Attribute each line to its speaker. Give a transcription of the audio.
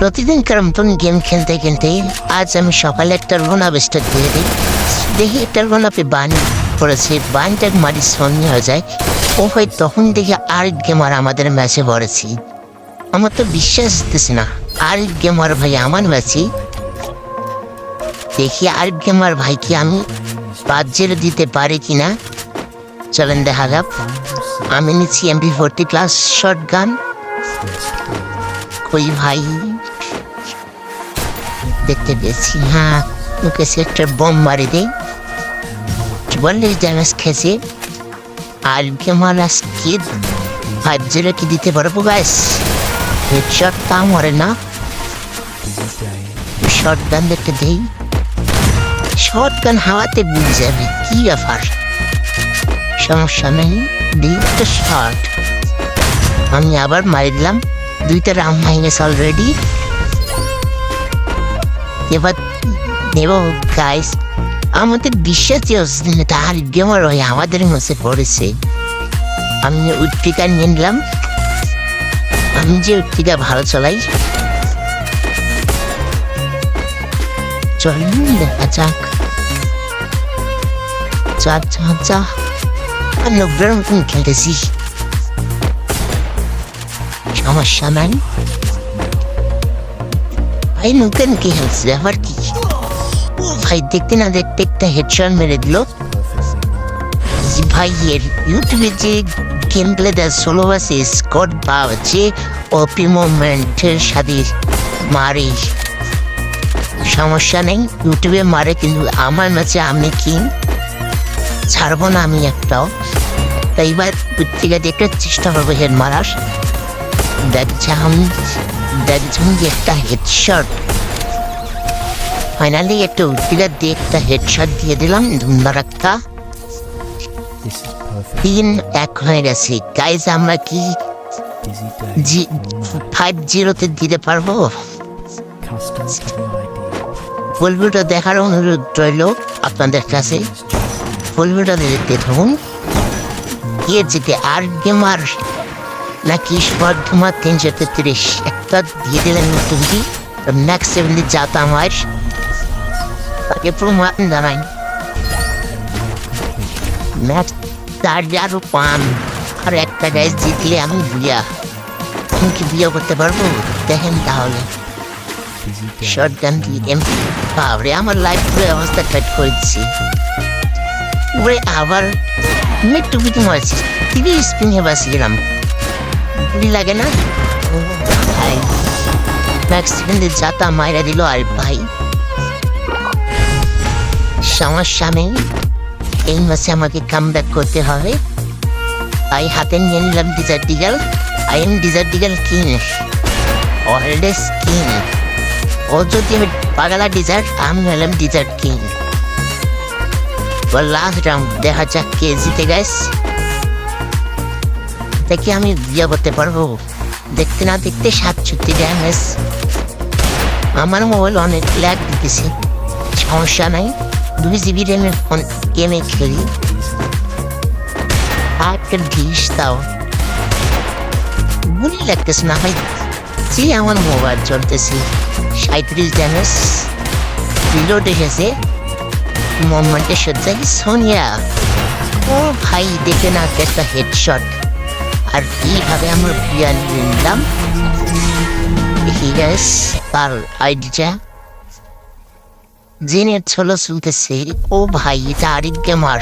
Speaker 1: প্রতিদিনকার মতন গেম খেলতে খেলতে আজ আমি সকালে একটা রোনা বেস্টার দিয়ে দিই। দেখি একটা রোনাপে বান পড়েছে, বানটা মারি সন্ধে হয়ে যায়। ও হয় তখন দেখি আরেক গেমার আমাদের ম্যাচে পড়েছি। আমার তো বিশ্বাস হতেছে না আরেক গেমার ভাই আমার ম্যাচে দেখি আরেক গেমার ভাইকে আমি জিরো দিতে পারি কি না চলেন দেখা যাক। আমি নিচ্ছি MP forty class short gun কই ভাই? দেখতে পেয়েছি। হ্যাঁ ওকে সে একটা বোম মারি দেই। চুয়াল্লিশ ড্যামেজ খেয়েছে। আর কেমন কি ফাইভ জিরো কি দিতে পারব গাইস হেডশট তা মরে না। শর্ট গান দেখতে দেই। শর্ট গান হাওয়াতে বুঝে যাবে কি ব্যাপার। সমস্যা নেই, দিই একটা শর্ট আমি আবার মারি দিলাম। দুইটা রাম গেছে অলরেডি এবার নেব গাইস আমাদের বিশ্বাসই হচ্ছে না তার বেমার হয়ে আমাদের মধ্যে পড়েছে। আমি নিয়ে নিলাম, আমি যে উৎপিকা ভালো চলাই। চল, দেখা যাক। চা চা চা আর নব্বইয়ের মতন খেলতেছি। সমস্যা নাই ভাই নতুন কি হয়েছে? ব্যাপার কি? ভাই, দেখতে না দেখতে একটা হেডশট মেরে দিল। ভাই, এর ইউটিউবে যে গেম প্লে দেয়, ষোলো বাসে স্কট বা হচ্ছে ওপি মুভমেন্টের সাথে মারে। সমস্যা নেই ইউটিউবে মারে, কিন্তু আমার ম্যাচে আমি কি ছাড়বো না আমি একটাও? তাই এবার পত্রিকা দেখতে চেষ্টা করব হেড মারার। যে একটা হেডশট ফাইনালি একটা উদ্ভিদা দিয়ে একটা হেডশট দিয়ে দিলাম ধুমধার একটা তিন এক হয়ে গেছে। গাইজ আমরা কি জি ফাইভ জিরোতে দিতে পারব?
Speaker 2: Custom having idea.
Speaker 1: Full video দেখার অনুরোধ রইল আপনাদের কাছে। ফুল ভিডিও দেখতে থাকুন গিয়ে যেতে আর গেমার নাকি স্পর্ধমা তিনশো তেত্রিশ একটা দিয়ে দিলেন কি? নেক্সট সেভেন্টি যাতা আমার। তাকে প্রমাণ জানাই। ম্যাচ চার আরও পান। আর একটা গ্যাস জিতলে আমি বিয়া। তুমি কি বিয়ে করতে পারব? দেখেন তাহলে. শর্ট গান দিয়ে এম বাবরে আমার লাইফ পুরো অবস্থা কাট করেছি ওরে আবার। আমি টুপিটি মারছি টিভি স্ক্রিনে বাসিলাম লাগে না? তাই হাতে নিয়ে নিলাম ডিজার ডিগাল আই এম ডিজার ডিগাল কিং অলরেস কিং ও যদি আমি পাগলা ডিজার্ট আমি হলাম ডিজার্ট কিং লাস্ট রাউন্ড দেখা যাক কে জিতে গেছ দেখি আমি বিয়ে করতে পারব। দেখতে না দেখতে সাতষট্টি ড্যামেজ আমার মোবাইল অনেক ল্যাগ দিতেছে। সমস্যা নাই। দুই জিবি র্যামের ফোন গেমে খেলি। একটা ঢিস তাও গুলি লাগতেছে না ভাই। যে আমার মোবাইল চলতেছে। সাঁত্রিশ ড্যামেজ রিলোড এসেছে। মোমেন্টের সজ্জায় সোনিয়া। ও ভাই, দেখে না একটা হেডশট আর এইভাবে আমার বিয়ার নিলাম? হিগাস তার আইডিটা জিনের ছোলো চলতেছে। ও ভাই, এটা আরেক গেমার.